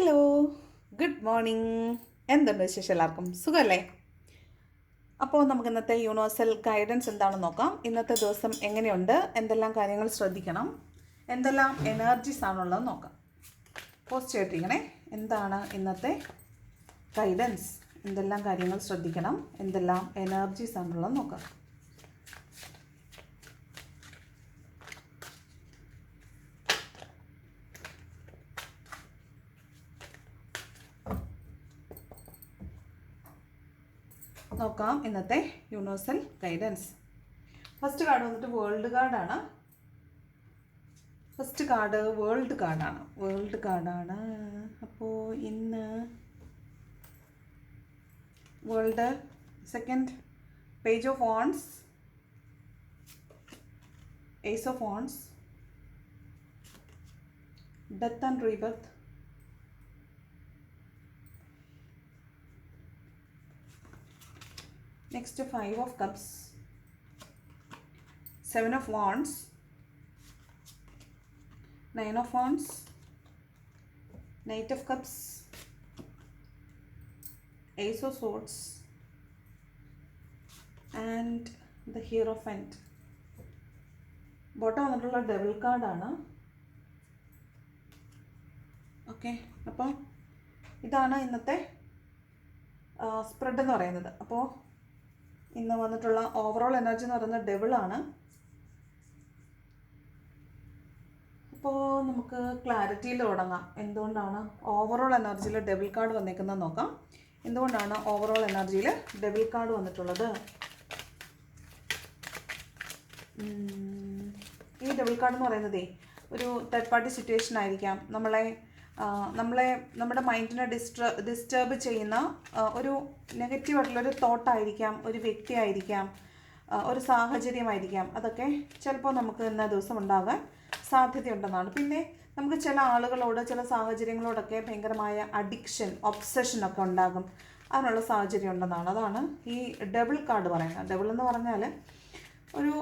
Hello good morning എന്തുണ്ട് വിശേഷം എല്ലാവർക്കും? സുഖമല്ലേ അപ്പോൾ നമുക്ക് ഇന്നത്തെ യൂണിവേഴ്സൽ ഗൈഡൻസ് എന്താണെന്ന് നോക്കാം. ഇന്നത്തെ ദിവസം എങ്ങനെയുണ്ട്? എന്തെല്ലാം കാര്യങ്ങൾ ശ്രദ്ധിക്കണം? എന്തെല്ലാം എനർജീസ് ആണുള്ളത് നോക്കാം. പോസ്റ്റ് ചെയ്തിട്ടിങ്ങനെ എന്താണ് ഇന്നത്തെ ഗൈഡൻസ് എന്തെല്ലാം കാര്യങ്ങൾ ശ്രദ്ധിക്കണം? എന്തെല്ലാം എനർജീസ് ആണുള്ളത് നോക്കാം. നോക്കാം ഇന്നത്തെ യൂണിവേഴ്സൽ ഗൈഡൻസ് ഫസ്റ്റ് കാർഡ് വന്നിട്ട് വേൾഡ് കാർഡാണ് ഫസ്റ്റ് കാർഡ് വേൾഡ് കാർഡാണ് വേൾഡ് കാർഡാണ് അപ്പോൾ ഇന്ന് world second page of wands ace of wands death and rebirth Next, Five of Cups, Seven of Wands, Nine of Wands, Knight of Cups, Ace of Swords, and the Hierophant. Bottom വന്നിട്ടുള്ള double കാർഡാണ് okay അപ്പോൾ ഇതാണ് ഇന്നത്തെ spread എന്ന് പറയുന്നത് അപ്പോൾ ഇന്ന് വന്നിട്ടുള്ള ഓവറോൾ എനർജി എന്ന് പറയുന്നത് ഡെവിളാണ് അപ്പോൾ നമുക്ക് ക്ലാരിറ്റിയിൽ തുടങ്ങാം. എന്തുകൊണ്ടാണ് ഓവറോൾ എനർജിയിൽ ഡെബിൾ കാർഡ് വന്നേക്കുന്നത് നോക്കാം. എന്തുകൊണ്ടാണ് ഓവറോൾ എനർജിയിൽ ഡെബിൾ കാർഡ് വന്നിട്ടുള്ളത്? ഈ ഡബിൾ കാർഡ് എന്ന് പറയുന്നതേ ഒരു തേർഡ് പാർട്ടി സിറ്റുവേഷൻ ആയിരിക്കാം. നമ്മളെ നമ്മളെ നമ്മുടെ മൈൻഡിനെ ഡിസ്റ്റർ ഡിസ്റ്റർബ് ചെയ്യുന്ന ഒരു നെഗറ്റീവ് ആയിട്ടുള്ളൊരു തോട്ടായിരിക്കാം ഒരു വ്യക്തിയായിരിക്കാം ഒരു സാഹചര്യമായിരിക്കാം അതൊക്കെ ചിലപ്പോൾ നമുക്ക് ഇന്ന ദിവസം ഉണ്ടാകാൻ സാധ്യതയുണ്ടെന്നാണ്. പിന്നെ നമുക്ക് ചില ആളുകളോട് ചില സാഹചര്യങ്ങളോടൊക്കെ ഭയങ്കരമായ അഡിക്ഷൻ ഒബ്സഷൻ ഒക്കെ ഉണ്ടാകും. അതിനുള്ള സാഹചര്യം ഉണ്ടെന്നാണ്. അതാണ് ഈ ഡബിൾ കാർഡ് പറയുന്നത്. ഡബിൾ എന്ന് പറഞ്ഞാൽ ഒരു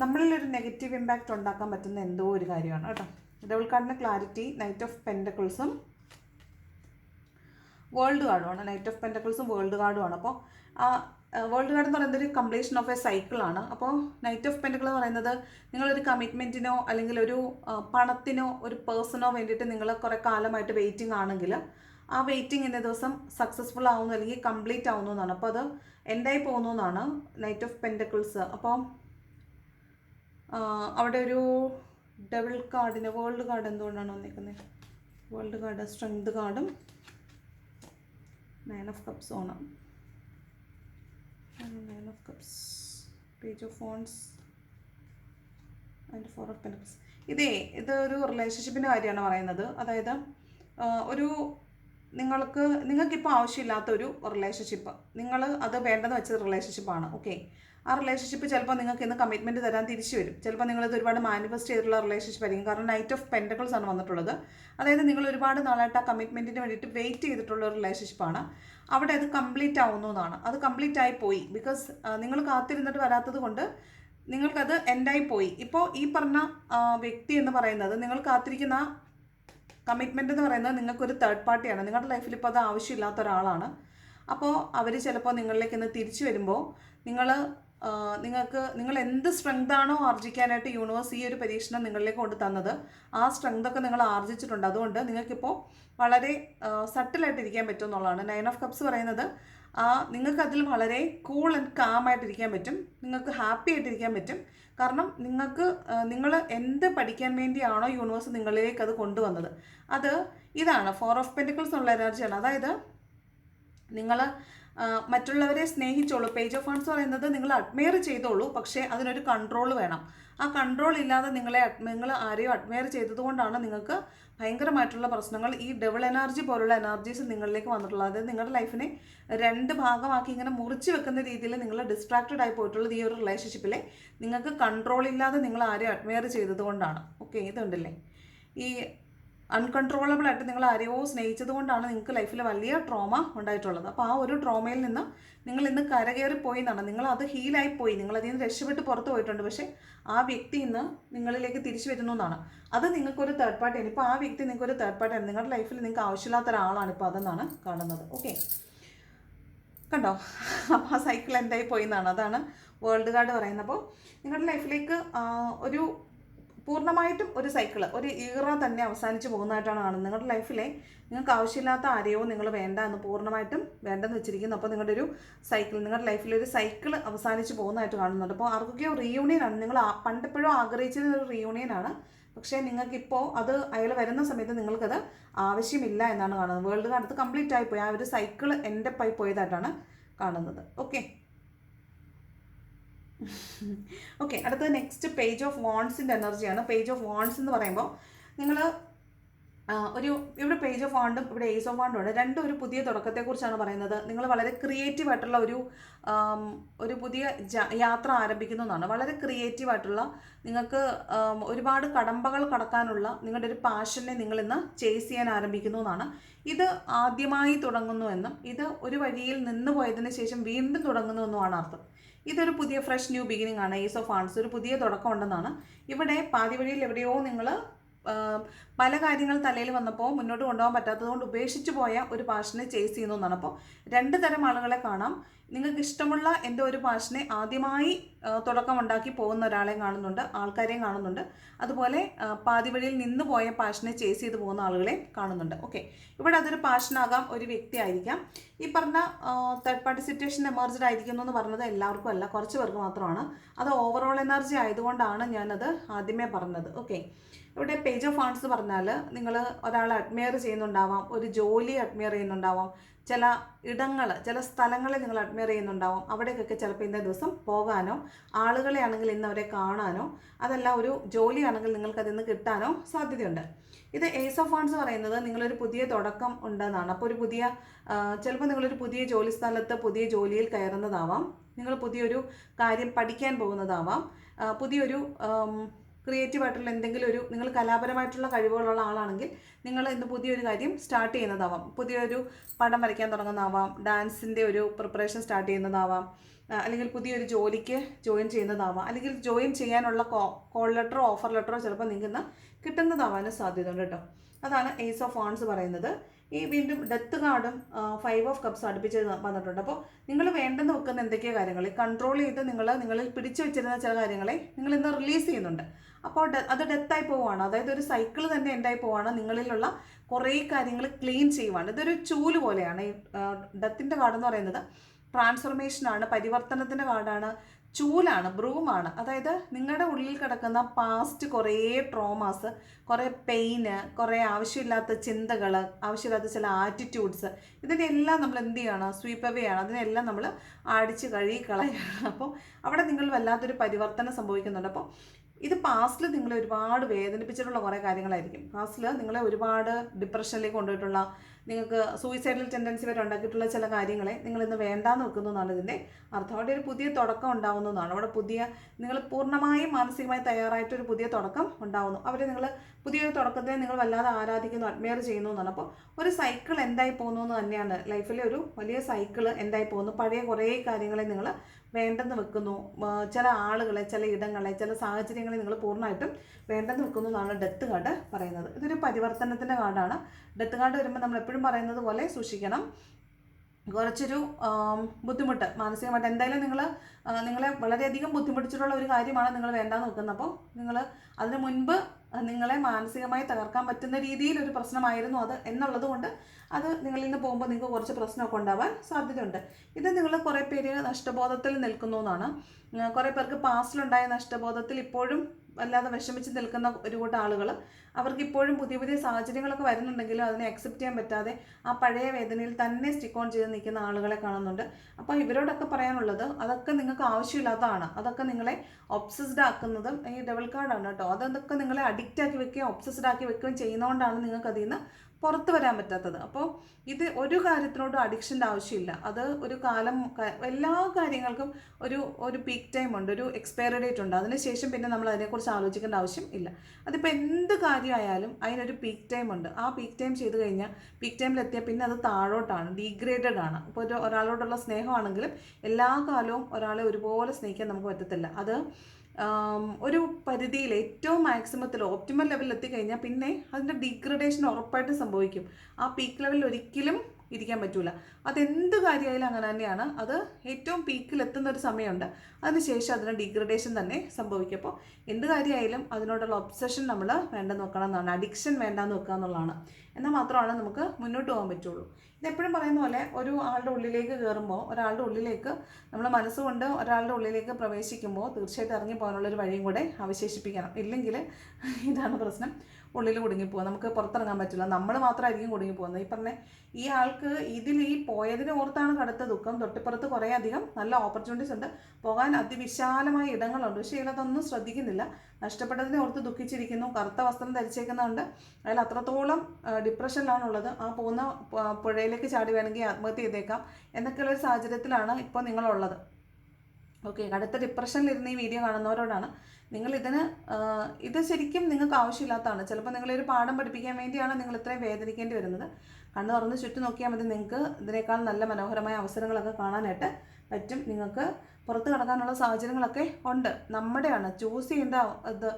നമ്മളിലൊരു നെഗറ്റീവ് ഇമ്പാക്റ്റ് ഉണ്ടാക്കാൻ പറ്റുന്ന എന്തോ ഒരു കാര്യമാണ് കേട്ടോ. ഡബിൾ കാർഡിന് ക്ലാരിറ്റി നൈറ്റ് ഓഫ് പെന്റക്കിൾസും വേൾഡ് കാർഡുമാണ് നൈറ്റ് ഓഫ് പെന്റക്കിൾസും വേൾഡ് കാർഡുമാണ് അപ്പോൾ ആ വേൾഡ് കാർഡ് എന്ന് പറയുന്നത് ഒരു കംപ്ലീഷൻ ഓഫ് എ സൈക്കിളാണ് അപ്പോൾ നൈറ്റ് ഓഫ് പെന്റക്കിൾ എന്ന് പറയുന്നത് നിങ്ങളൊരു കമ്മിറ്റ്മെന്റിനോ അല്ലെങ്കിൽ ഒരു പണത്തിനോ ഒരു പേഴ്സണോ വേണ്ടിയിട്ട് നിങ്ങൾ കുറേ കാലമായിട്ട് വെയിറ്റിംഗ് ആണെങ്കിൽ ആ വെയിറ്റിംഗ് ഇന്ന ദിവസം സക്സസ്ഫുൾ ആവുന്നു അല്ലെങ്കിൽ കംപ്ലീറ്റ് ആവുന്നു എന്നാണ്. അപ്പോൾ അത് എൻഡായി പോകുന്നു എന്നാണ് നൈറ്റ് ഓഫ് പെന്റക്കിൾസ് അപ്പോൾ അവിടെ ഒരു ഡബിൾ കാർഡിന് വേൾഡ് കാർഡ് എന്തുകൊണ്ടാണ് വന്നിരിക്കുന്നത് വേൾഡ് കാർഡ് സ്ട്രെങ്ത് കാർഡും nine of cups Onam nine of cups page of phones and four of pens ഇതേ ഇത് ഒരു റിലേഷൻഷിപ്പിന്റെ കാര്യമാണ് പറയുന്നത്. അതായത് ഒരു നിങ്ങൾക്ക് നിങ്ങൾക്കിപ്പോൾ ആവശ്യമില്ലാത്ത ഒരു റിലേഷൻഷിപ്പ് നിങ്ങൾ അത് വേണ്ടെന്ന് വെച്ച റിലേഷൻഷിപ്പാണ് ഓക്കെ ആ റിലേഷൻഷിപ്പ് ചിലപ്പോൾ നിങ്ങൾക്ക് ഇന്ന് കമ്മിറ്റ്മെന്റ് തരാൻ തിരിച്ചു വരും. ചിലപ്പോൾ നിങ്ങളിത് ഒരുപാട് മാനിഫെസ്റ്റ് ചെയ്തിട്ടുള്ള റിലേഷൻഷിപ്പ് ആയിരിക്കും. കാരണം നൈറ്റ് ഓഫ് പെന്റക്കിൾസ് ആണ് വന്നിട്ടുള്ളത്. അതായത് നിങ്ങൾ ഒരുപാട് നാളായിട്ട് ആ കമ്മിറ്റ്മെന്റിന് വേണ്ടിയിട്ട് വെയിറ്റ് ചെയ്തിട്ടുള്ള റിലേഷൻഷിപ്പാണ് അവിടെ അത് കംപ്ലീറ്റ് ആവുന്നു എന്നാണ്. അത് കംപ്ലീറ്റ് ആയി പോയി. ബിക്കോസ് നിങ്ങൾ കാത്തിരുന്നിട്ട് വരാത്തത് കൊണ്ട് നിങ്ങൾക്കത് എൻഡായി പോയി. ഇപ്പോൾ ഈ പറഞ്ഞ വ്യക്തി എന്ന് പറയുന്നത് നിങ്ങൾ കാത്തിരിക്കുന്ന കമ്മിറ്റ്മെന്റ് എന്ന് പറയുന്നത് നിങ്ങൾക്കൊരു തേർഡ് പാർട്ടിയാണ് നിങ്ങളുടെ ലൈഫിൽ ഇപ്പോൾ അത് ആവശ്യമില്ലാത്ത ഒരാളാണ്. അപ്പോൾ അവർ ചിലപ്പോൾ നിങ്ങളിലേക്ക് ഇന്ന് തിരിച്ചു വരുമ്പോൾ നിങ്ങൾ നിങ്ങൾക്ക് നിങ്ങൾ എന്ത് സ്ട്രെങ്ത് ആണോ ആർജിക്കാനായിട്ട് യൂണിവേഴ്സ് ഈ ഒരു പരീക്ഷണം നിങ്ങളിലേക്ക് കൊണ്ട് തന്നത് ആ സ്ട്രെങ്ത് ഒക്കെ നിങ്ങൾ ആർജിച്ചിട്ടുണ്ട്. അതുകൊണ്ട് നിങ്ങൾക്കിപ്പോൾ വളരെ സട്ടിലായിട്ട് ഇരിക്കാൻ പറ്റും എന്നുള്ളതാണ്. നയൻ ഓഫ് കപ്സ് പറയുന്നത് ആ നിങ്ങൾക്ക് അതിൽ വളരെ കൂൾ ആൻഡ് കാം ആയിട്ടിരിക്കാൻ പറ്റും. നിങ്ങൾക്ക് ഹാപ്പി ആയിട്ടിരിക്കാൻ പറ്റും. കാരണം നിങ്ങൾക്ക് നിങ്ങൾ എന്ത് പഠിക്കാൻ വേണ്ടിയാണോ യൂണിവേഴ്സ് നിങ്ങളിലേക്ക് അത് കൊണ്ടുവന്നത്. അത് ഇതാണ് ഫോർ ഓഫ് പെന്റിക്കിൾസ് എന്നുള്ള എനർജിയാണ് അതായത് നിങ്ങൾ മറ്റുള്ളവരെ സ്നേഹിച്ചോളൂ. പേജ് ഓഫ് ഫണ്ട്സ് പറയുന്നത് നിങ്ങൾ അഡ്മയർ ചെയ്തോളൂ. പക്ഷേ അതിനൊരു കൺട്രോൾ വേണം. ആ കൺട്രോൾ ഇല്ലാതെ നിങ്ങളെ നിങ്ങൾ ആരെയും അഡ്മയർ ചെയ്തതുകൊണ്ടാണ് നിങ്ങൾക്ക് ഭയങ്കരമായിട്ടുള്ള പ്രശ്നങ്ങൾ. ഈ ഡബിൾ എനർജി പോലുള്ള എനർജീസ് നിങ്ങളിലേക്ക് വന്നിട്ടുള്ളത്. അതായത് നിങ്ങളുടെ ലൈഫിനെ രണ്ട് ഭാഗമാക്കി ഇങ്ങനെ മുറിച്ച് വെക്കുന്ന രീതിയിൽ നിങ്ങൾ ഡിസ്ട്രാക്റ്റഡ് ആയി പോയിട്ടുള്ളത് ഈ ഒരു റിലേഷൻഷിപ്പിലെ നിങ്ങൾക്ക് കൺട്രോൾ ഇല്ലാതെ നിങ്ങൾ ആരെയും അഡ്മയർ ചെയ്തതുകൊണ്ടാണ്. ഓക്കെ ഇതുണ്ടല്ലേ? ഈ അൺകൺട്രോളബിൾ ആയിട്ട് നിങ്ങൾ ആരെയോ സ്നേഹിച്ചത് കൊണ്ടാണ് നിങ്ങൾക്ക് ലൈഫിൽ വലിയ ട്രോമ ഉണ്ടായിട്ടുള്ളത്. അപ്പോൾ ആ ഒരു ട്രോമയിൽ നിന്ന് നിങ്ങൾ ഇന്ന് കരകയറിപ്പോയി എന്നാണ്. നിങ്ങൾ അത് ഹീലായി പോയി. നിങ്ങൾ അതിൽ നിന്ന് രക്ഷപ്പെട്ട് പുറത്ത് പോയിട്ടുണ്ട്. പക്ഷേ ആ വ്യക്തി ഇന്ന് നിങ്ങളിലേക്ക് തിരിച്ചു വരുന്നു എന്നാണ്. അത് നിങ്ങൾക്കൊരു തേർഡ് പാർട്ടിയാണ് ഇപ്പോൾ ആ വ്യക്തി നിങ്ങൾക്ക് ഒരു തേർഡ് പാർട്ടിയാണ് നിങ്ങളുടെ ലൈഫിൽ നിങ്ങൾക്ക് ആവശ്യമില്ലാത്ത ഒരാളാണ് ഇപ്പോൾ അതെന്നാണ് കാണുന്നത്. ഓക്കെ കണ്ടോ? അപ്പോൾ ആ സൈക്കിൾ എന്തായി പോയി എന്നാണ്. അതാണ് വേൾഡ് കാർഡ് പറയുന്നത്. അപ്പോൾ നിങ്ങളുടെ ലൈഫിലേക്ക് ഒരു പൂർണമായിട്ടും ഒരു സൈക്കിൾ ഒരു ഈറ തന്നെ അവസാനിച്ച് പോകുന്നതായിട്ടാണ് കാണുന്നത്. നിങ്ങളുടെ ലൈഫിലെ നിങ്ങൾക്ക് ആവശ്യമില്ലാത്ത ആരെയോ നിങ്ങൾ വേണ്ട എന്ന് പൂർണമായിട്ടും വേണ്ടെന്ന് വെച്ചിരിക്കുന്നു. അപ്പോൾ നിങ്ങളുടെ ഒരു സൈക്കിൾ നിങ്ങളുടെ ലൈഫിൽ ഒരു സൈക്കിൾ അവസാനിച്ച് പോകുന്നതായിട്ട് കാണുന്നുണ്ട്. അപ്പോൾ ആർക്കൊക്കെയോ റീയൂണിയൻ ആണ്. നിങ്ങൾ പണ്ടെപ്പോഴും ആഗ്രഹിച്ചിരുന്ന ഒരു റീയൂണിയൻ ആണ്. പക്ഷേ നിങ്ങൾക്കിപ്പോൾ അത് അയാൾ വരുന്ന സമയത്ത് നിങ്ങൾക്കത് ആവശ്യമില്ല എന്നാണ് കാണുന്നത്. വേൾഡ് കാർഡ് കംപ്ലീറ്റ് ആയിപ്പോയി ആ ഒരു സൈക്കിൾ എന്റെ പോയതായിട്ടാണ് കാണുന്നത്. ഓക്കെ ഓക്കെ അടുത്തത് നെക്സ്റ്റ് പേജ് ഓഫ് വോൺസിന്റെ എനർജിയാണ് പേജ് ഓഫ് വോൺസ് എന്ന് പറയുമ്പോൾ നിങ്ങൾ ഒരു ഇവിടെ പേജ് ഓഫ് വാണ്ടും ഇവിടെ ഏസ് ഓഫ് വാണ്ടും ഉണ്ട്. രണ്ടും ഒരു പുതിയ തുടക്കത്തെക്കുറിച്ചാണ് പറയുന്നത്. നിങ്ങൾ വളരെ ക്രിയേറ്റീവ് ആയിട്ടുള്ള ഒരു ഒരു പുതിയ യാത്ര ആരംഭിക്കുന്നു എന്നാണ്. വളരെ ക്രിയേറ്റീവ് ആയിട്ടുള്ള നിങ്ങൾക്ക് ഒരുപാട് കടമ്പകൾ കടക്കാനുള്ള നിങ്ങളുടെ ഒരു പാഷനെ നിങ്ങൾ ഇന്ന് ചേസ് ചെയ്യാൻ ആരംഭിക്കുന്നു എന്നാണ്. ഇത് ആദ്യമായി തുടങ്ങുന്നു എന്നും ഇത് ഒരു വഴിയിൽ നിന്ന് പോയതിന് ശേഷം വീണ്ടും തുടങ്ങുന്നു എന്നുമാണ് അർത്ഥം. ഇതൊരു പുതിയ ഫ്രഷ് ന്യൂ ബിഗിനിങ് ആണ്. ഏസ് ഓഫ് ആൺസ് ഒരു പുതിയ തുടക്കം ഉണ്ടെന്നാണ്. ഇവിടെ പാതി വഴിയിൽ എവിടെയോ നിങ്ങൾ പല കാര്യങ്ങൾ തലയിൽ വന്നപ്പോൾ മുന്നോട്ട് കൊണ്ടുപോകാൻ പറ്റാത്തതുകൊണ്ട് ഉപേക്ഷിച്ച് പോയ ഒരു പാഷനെ ചേസ് ചെയ്യുന്നു എന്നാണ്. അപ്പോൾ രണ്ട് തരം ആളുകളെ കാണാം. നിങ്ങൾക്ക് ഇഷ്ടമുള്ള എന്റെ ഒരു പാഷനെ ആദ്യമായി തുടക്കമുണ്ടാക്കി പോകുന്ന ഒരാളെ കാണുന്നുണ്ട് ആൾക്കാരെയും കാണുന്നുണ്ട്. അതുപോലെ പാതി വഴിയിൽ നിന്ന് പോയ പാഷനെ ചേസ് ചെയ്ത് പോകുന്ന ആളുകളെ കാണുന്നുണ്ട്. ഓക്കെ ഇവിടെ അതൊരു പാഷനാകാം ഒരു വ്യക്തി ആയിരിക്കാം ഈ പറഞ്ഞ തേർഡ് പാർട്ടി സിറ്റുവേഷൻ എമർജഡ് ആയിരിക്കുന്നു എന്ന് പറഞ്ഞത് എല്ലാവർക്കും അല്ല കുറച്ച് പേർക്ക് മാത്രമാണ്. അത് ഓവറോൾ എനർജി ആയതുകൊണ്ടാണ് ഞാനത് ആദ്യമേ പറഞ്ഞത്. ഓക്കെ ഇവിടെ പേജ് ഓഫ് ആൺസ് പറഞ്ഞാൽ നിങ്ങൾ ഒരാളെ അഡ്മയർ ചെയ്യുന്നുണ്ടാവാം ഒരു ജോലി അഡ്മയർ ചെയ്യുന്നുണ്ടാവാം ചില ഇടങ്ങൾ ചില സ്ഥലങ്ങളെ നിങ്ങൾ അഡ്മയർ ചെയ്യുന്നുണ്ടാവാം അവിടേക്കൊക്കെ ചിലപ്പോൾ ഇന്നേ ദിവസം പോകാനോ ആളുകളെ ആണെങ്കിൽ ഇന്ന് അവരെ കാണാനോ അതല്ല ഒരു ജോലിയാണെങ്കിൽ നിങ്ങൾക്ക് അതിന്ന് കിട്ടാനോ സാധ്യതയുണ്ട്. ഇത് ഏസ് ഓഫ് ഫണ്ട്സ് പറയുന്നത് നിങ്ങളൊരു പുതിയ തുടക്കം ഉണ്ടെന്നാണ്. അപ്പോൾ ഒരു പുതിയ ചിലപ്പോൾ നിങ്ങളൊരു പുതിയ ജോലി സ്ഥലത്ത് പുതിയ ജോലിയിൽ കയറുന്നതാവാം നിങ്ങൾ പുതിയൊരു കാര്യം പഠിക്കാൻ പോകുന്നതാവാം പുതിയൊരു ക്രിയേറ്റീവ് ആയിട്ടുള്ള എന്തെങ്കിലും ഒരു നിങ്ങൾ കലാപരമായിട്ടുള്ള കഴിവുകളുള്ള ആളാണെങ്കിൽ നിങ്ങൾ ഇന്ന് പുതിയൊരു കാര്യം സ്റ്റാർട്ട് ചെയ്യുന്നതാവാം. പുതിയൊരു പടം വരയ്ക്കാൻ തുടങ്ങുന്നതാവാം. ഡാൻസിന്റെ ഒരു പ്രിപ്പറേഷൻ സ്റ്റാർട്ട് ചെയ്യുന്നതാവാം. അല്ലെങ്കിൽ പുതിയൊരു ജോലിക്ക് ജോയിൻ ചെയ്യുന്നതാവാം. അല്ലെങ്കിൽ ജോയിൻ ചെയ്യാനുള്ള കോ കോൾ ലെറ്ററോ ഓഫർ ലെറ്ററോ ചിലപ്പോൾ നിങ്ങൾക്ക് ഇന്ന് കിട്ടുന്നതാവാനും സാധ്യതയുണ്ട് കേട്ടോ. അതാണ് ഏസ് ഓഫ് ഓൺസ് പറയുന്നത്. ഈ വീണ്ടും ഡെത്ത് കാർഡും ഫൈവ് ഓഫ് കപ്സ് അടുപ്പിച്ച് വന്നിട്ടുണ്ട്. അപ്പോൾ നിങ്ങൾ വേണ്ടെന്ന് വെക്കുന്ന എന്തൊക്കെയോ കാര്യങ്ങൾ കൺട്രോൾ ചെയ്ത് നിങ്ങൾ നിങ്ങളിൽ പിടിച്ചു വെച്ചിരുന്ന ചില കാര്യങ്ങളെ നിങ്ങൾ ഇന്ന് റിലീസ് ചെയ്യുന്നുണ്ട്. അപ്പോൾ അത് ഡെത്തായി പോവുകയാണ്. അതായത് ഒരു സൈക്കിൾ തന്നെ എൻഡായി പോവുകയാണ്. നിങ്ങളിലുള്ള കുറേ കാര്യങ്ങൾ ക്ലീൻ ചെയ്യുവാണ്. ഇതൊരു ചൂൽ പോലെയാണ്. ഈ ഡെത്തിന്റെ കാർഡ് പറയുന്നത് ട്രാൻസ്ഫർമേഷനാണ് പരിവർത്തനത്തിന്റെ കാർഡാണ് ചൂലാണ് ബ്രൂമാണ് അതായത് നിങ്ങളുടെ ഉള്ളിൽ കിടക്കുന്ന പാസ്റ്റ് കുറേ ട്രോമാസ് കുറേ പെയിന് കുറേ ആവശ്യമില്ലാത്ത ചിന്തകൾ ആവശ്യമില്ലാത്ത ചില ആറ്റിറ്റ്യൂഡ്സ് ഇതിനെല്ലാം നമ്മൾ എന്ത് ചെയ്യണം? സ്വീപ്പ് അവേ ആണ്. അതിനെല്ലാം നമ്മൾ അടിച്ച് കഴുകി കളയുകയാണ്. അപ്പോൾ അവിടെ നിങ്ങൾ വല്ലാത്തൊരു പരിവർത്തനം സംഭവിക്കുന്നുണ്ട്. അപ്പോൾ ഇത് പാസ്റ്റിൽ നിങ്ങളെ ഒരുപാട് വേദനിപ്പിച്ചിട്ടുള്ള കുറേ കാര്യങ്ങളായിരിക്കും. പാസ്റ്റിൽ നിങ്ങളെ ഒരുപാട് ഡിപ്രഷനിലേക്ക് കൊണ്ടുപോയിട്ടുള്ള നിങ്ങൾക്ക് സൂയിസൈഡൽ ടെൻഡൻസി വരെ ഉണ്ടാക്കിയിട്ടുള്ള ചില കാര്യങ്ങളെ നിങ്ങൾ ഇന്ന് വേണ്ടാന്ന് വെക്കുന്നു എന്നുള്ളതിന്റെ അർത്ഥം. അവിടെ ഒരു പുതിയ തുടക്കം ഉണ്ടാവുന്നു എന്നാണ്. അവിടെ പുതിയ നിങ്ങൾ പൂർണമായും മാനസികമായി തയ്യാറായിട്ടൊരു പുതിയ തുടക്കം ഉണ്ടാവുന്നു. അവരെ നിങ്ങൾ പുതിയൊരു തുടക്കത്തെ നിങ്ങൾ വല്ലാതെ ആരാധിക്കുന്നു അഡ്മയർ ചെയ്യുന്നു എന്നാണ്. അപ്പോൾ ഒരു സൈക്കിൾ എന്തായി പോകുന്നു എന്ന് തന്നെയാണ് ലൈഫിലെ ഒരു വലിയ സൈക്കിൾ എന്തായി പോകുന്നു. പഴയ കുറേ കാര്യങ്ങളെ നിങ്ങൾ വേണ്ടെന്ന് വെക്കുന്നു. ചില ആളുകളെ ചില ഇടങ്ങളെ ചില സാഹചര്യങ്ങളെ നിങ്ങൾ പൂർണമായിട്ടും വേണ്ടെന്ന് വെക്കുന്നു എന്നാണ് ഡെത്ത് കാർഡ് പറയുന്നത്. ഇതൊരു പരിവർത്തനത്തിന്റെ കാർഡാണ്. ഡെത്ത് കാർഡ് വരുമ്പോൾ നമ്മൾ എപ്പോഴും പറയുന്നത് പോലെ സൂക്ഷിക്കണം. കുറച്ചൊരു ബുദ്ധിമുട്ട് മാനസികമായിട്ട് എന്തായാലും നിങ്ങൾ നിങ്ങളെ വളരെയധികം ബുദ്ധിമുട്ടിച്ചിട്ടുള്ള ഒരു കാര്യമാണ് നിങ്ങൾ വേണ്ടാന്ന് വെക്കുന്നത്. അപ്പോൾ നിങ്ങൾ അതിന് മുൻപ് നിങ്ങളെ മാനസികമായി തകർക്കാൻ പറ്റുന്ന രീതിയിൽ ഒരു പ്രശ്നമായിരുന്നു അത് എന്നുള്ളത് കൊണ്ട് അത് നിങ്ങളിൽ നിന്ന് പോകുമ്പോൾ നിങ്ങൾക്ക് കുറച്ച് പ്രശ്നമൊക്കെ ഉണ്ടാവാൻ സാധ്യതയുണ്ട്. ഇത് നിങ്ങൾ കുറേ പേര് നഷ്ടബോധത്തിൽ നിൽക്കുന്നു എന്നാണ്. കുറേ പേർക്ക് പാസ്റ്റിലുണ്ടായ നഷ്ടബോധത്തിൽ ഇപ്പോഴും വല്ലാതെ വിഷമിച്ച് നിൽക്കുന്ന ഒരു കൂട്ടം ആളുകൾ അവർക്ക് ഇപ്പോഴും പുതിയ പുതിയ സാഹചര്യങ്ങളൊക്കെ വരുന്നുണ്ടെങ്കിലും അതിനെ അക്സെപ്റ്റ് ചെയ്യാൻ പറ്റാതെ ആ പഴയ വേദനയിൽ തന്നെ സ്റ്റിക്ക് ഓൺ ചെയ്ത് നിൽക്കുന്ന ആളുകളെ കാണുന്നുണ്ട്. അപ്പോൾ ഇവരോടൊക്കെ പറയാനുള്ളത് അതൊക്കെ നിങ്ങൾക്ക് ആവശ്യമില്ലാത്തതാണ്. അതൊക്കെ നിങ്ങളെ ഒബ്സസ്ഡ് ആക്കുന്നതും ഈ ഡബിൾ കാർഡാണ് കേട്ടോ. അതൊക്കെ നിങ്ങളെ അഡിക്റ്റ് ആക്കി വെക്കുകയും ഒബ്സസ്ഡ് ആക്കി വെക്കുകയും ചെയ്യുന്നതുകൊണ്ടാണ് നിങ്ങൾക്ക് അതിൽ നിന്ന് പുറത്ത് വരാൻ പറ്റാത്തത്. അപ്പോൾ ഇത് ഒരു കാര്യത്തിനോടും അഡിക്ഷന്റെ ആവശ്യമില്ല. അത് ഒരു കാലം എല്ലാ കാര്യങ്ങൾക്കും ഒരു ഒരു പീക്ക് ടൈം ഉണ്ട്. ഒരു എക്സ്പയറി ഡേറ്റ് ഉണ്ട്. അതിനുശേഷം പിന്നെ നമ്മൾ അതിനെക്കുറിച്ച് ആലോചിക്കേണ്ട ആവശ്യം ഇല്ല. അതിപ്പോൾ എന്ത് കാര്യമായാലും അതിനൊരു പീക്ക് ടൈം ഉണ്ട്. ആ പീക്ക് ടൈം ചെയ്ത് കഴിഞ്ഞാൽ പീക്ക് ടൈമിലെത്തിയാൽ പിന്നെ അത് താഴോട്ടാണ് ഡീഗ്രേഡഡ് ആണ്. ഇപ്പോൾ ഒരു ഒരാളോടുള്ള സ്നേഹമാണെങ്കിലും എല്ലാ കാലവും ഒരാളെ ഒരുപോലെ സ്നേഹിക്കാൻ നമുക്ക് പറ്റത്തില്ല. അത് ഒരു പരിധിയിൽ ഏറ്റവും മാക്സിമത്തിൽ ഓപ്റ്റിമൽ ലെവലിൽ എത്തിക്കഴിഞ്ഞാൽ പിന്നെ അതിന്റെ ഡീഗ്രഡേഷൻ ഉറപ്പായിട്ട് സംഭവിക്കും. ആ പീക്ക് ലെവലിൽ ഒരിക്കലും ഇരിക്കാൻ പറ്റൂല. അതെന്ത് കാര്യമായാലും അങ്ങനെ തന്നെയാണ്. അത് ഏറ്റവും പീക്കിൽ എത്തുന്ന ഒരു സമയമുണ്ട്. അതിനുശേഷം അതിന് ഡിഗ്രഡേഷൻ തന്നെ സംഭവിക്കും. അപ്പോൾ എന്ത് കാര്യമായാലും അതിനോടുള്ള ഒബ്സഷൻ നമ്മൾ വേണ്ട നോക്കണം എന്നാണ്. അഡിക്ഷൻ വേണ്ടാന്ന് വെക്കുക എന്നുള്ളതാണ്. എന്നാൽ മാത്രമാണ് നമുക്ക് മുന്നോട്ട് പോകാൻ പറ്റുള്ളൂ. ഇതെപ്പോഴും പറയുന്ന പോലെ ഒരു ആളുടെ ഉള്ളിലേക്ക് കയറുമ്പോൾ ഒരാളുടെ ഉള്ളിലേക്ക് നമ്മൾ മനസ്സുകൊണ്ട് ഒരാളുടെ ഉള്ളിലേക്ക് പ്രവേശിക്കുമ്പോൾ തീർച്ചയായിട്ടും ഇറങ്ങി പോകാനുള്ള ഒരു വഴിയും കൂടെ അവശേഷിപ്പിക്കണം. ഇല്ലെങ്കിൽ ഇതാണ് പ്രശ്നം. ഉള്ളിൽ കുടുങ്ങിപ്പോകുക നമുക്ക് പുറത്തിറങ്ങാൻ പറ്റില്ല. നമ്മൾ മാത്രമായിരിക്കും കുടുങ്ങിപ്പോകുന്നത് ഈ പറഞ്ഞ ഈ ആൾക്ക് ഇതിൽ ഈ പോയതിനെ ഓർത്താണ് കടുത്ത ദുഃഖം. തൊട്ടിപ്പുറത്ത് കുറേ അധികം നല്ല ഓപ്പർച്യൂണിറ്റീസ് ഉണ്ട്. പോകാൻ അതിവിശാലമായ ഇടങ്ങളുണ്ട്. പക്ഷേ ഇയാളതൊന്നും ശ്രദ്ധിക്കുന്നില്ല. നഷ്ടപ്പെട്ടതിനെ ഓർത്ത് ദുഃഖിച്ചിരിക്കുന്നു. കറുത്ത വസ്ത്രം ധരിച്ചേക്കുന്നതുകൊണ്ട് അയാൾ അത്രത്തോളം ഡിപ്രഷനിലാണുള്ളത് ആ പോകുന്ന പുഴയിലേക്ക് ചാടി വേണമെങ്കിൽ ആത്മഹത്യ ചെയ്തേക്കാം. എന്നൊക്കെയുള്ള ഒരു സാഹചര്യത്തിലാണ് ഇപ്പോൾ നിങ്ങളുള്ളത്. ഓക്കെ അടുത്ത ഡിപ്രഷനിലിരുന്ന് ഈ വീഡിയോ കാണുന്നവരോടാണ്. നിങ്ങൾ ഇതിന് ഇത് ശരിക്കും നിങ്ങൾക്ക് ആവശ്യമില്ലാത്തതാണ്. ചിലപ്പോൾ നിങ്ങളൊരു പാഠം പഠിപ്പിക്കാൻ വേണ്ടിയാണ് നിങ്ങൾ ഇത്രയും വേദനിക്കേണ്ടി വരുന്നത്. കണ്ണ് തുറന്ന് ചുറ്റും നോക്കിയാൽ മതി. നിങ്ങൾക്ക് ഇതിനേക്കാൾ നല്ല മനോഹരമായ അവസരങ്ങളൊക്കെ കാണാനായിട്ട് പറ്റും. നിങ്ങൾക്ക് പുറത്ത് കടക്കാനുള്ള സാഹചര്യങ്ങളൊക്കെ ഉണ്ട്. നമ്മുടെയാണ്. ചൂസ് ചെയ്യേണ്ട ഇത്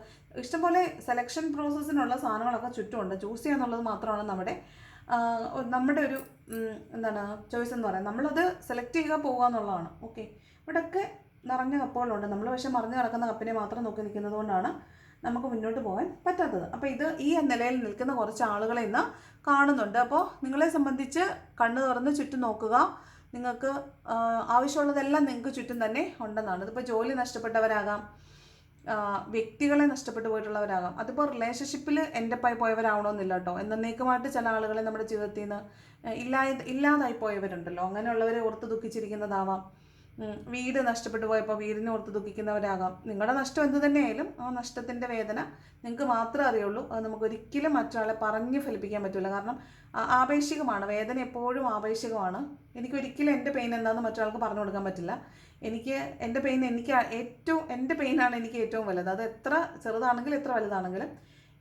ഇഷ്ടംപോലെ സെലക്ഷൻ പ്രോസസ്സിനുള്ള സാധനങ്ങളൊക്കെ ചുറ്റുമുണ്ട്. ചൂസ് ചെയ്യാന്നുള്ളത് മാത്രമാണ് നമ്മുടെ നമ്മുടെ ഒരു എന്താണ് ചോയ്സ് എന്ന് പറയുന്നത്. നമ്മളത് സെലക്ട് ചെയ്യുക പോകുക എന്നുള്ളതാണ്. ഓക്കെ ഇവിടെയൊക്കെ നിറഞ്ഞ കപ്പുകളുണ്ട്. നമ്മൾ പക്ഷേ മറിഞ്ഞു കിടക്കുന്ന കപ്പിനെ മാത്രം നോക്കി നിൽക്കുന്നത് കൊണ്ടാണ് നമുക്ക് മുന്നോട്ട് പോകാൻ പറ്റാത്തത്. അപ്പോൾ ഇത് ഈ നിലയിൽ നിൽക്കുന്ന കുറച്ച് ആളുകളെ ഇന്ന് കാണുന്നുണ്ട്. അപ്പോൾ നിങ്ങളെ സംബന്ധിച്ച് കണ്ണ് തുറന്ന് ചുറ്റും നോക്കുക. നിങ്ങൾക്ക് ആവശ്യമുള്ളതെല്ലാം നിങ്ങൾക്ക് ചുറ്റും തന്നെ ഉണ്ടെന്നാണ്. ഇതിപ്പോൾ ജോലി നഷ്ടപ്പെട്ടവരാകാം വ്യക്തികളെ നഷ്ടപ്പെട്ടു പോയിട്ടുള്ളവരാകാം. അതിപ്പോൾ റിലേഷൻഷിപ്പിൽ എന്റെ പായി പോയവരാവണമെന്നില്ല കേട്ടോ. എന്നേക്കുമായിട്ട് ചില ആളുകളെ നമ്മുടെ ജീവിതത്തിൽ നിന്ന് ഇല്ലാ ഇല്ലാതായി പോയവരുണ്ടല്ലോ. അങ്ങനെയുള്ളവരെ ഓർത്ത് ദുഃഖിച്ചിരിക്കുന്നതാവാം. വീട് നഷ്ടപ്പെട്ടു പോയപ്പോൾ വീടിനെ ഓർത്ത് ദുഃഖിക്കുന്നവരാകാം. നിങ്ങളുടെ നഷ്ടം എന്ത് തന്നെയായാലും ആ നഷ്ടത്തിന്റെ വേദന നിങ്ങൾക്ക് മാത്രമേ അറിയുള്ളൂ. അത് നമുക്ക് ഒരിക്കലും മറ്റൊരാളെ പറഞ്ഞ് ഫലിപ്പിക്കാൻ പറ്റില്ല കാരണം ആപേക്ഷികമാണ്. വേദന എപ്പോഴും ആപേക്ഷികമാണ്. എനിക്ക് ഒരിക്കലും എന്റെ പെയിൻ എന്താണെന്ന് മറ്റൊരാൾക്ക് പറഞ്ഞു കൊടുക്കാൻ പറ്റില്ല. എനിക്ക് എന്റെ പെയിൻ എനിക്ക് ഏറ്റവും എന്റെ പെയിനാണ് എനിക്ക് ഏറ്റവും വലുത്. അത് എത്ര ചെറുതാണെങ്കിലും എത്ര വലുതാണെങ്കിലും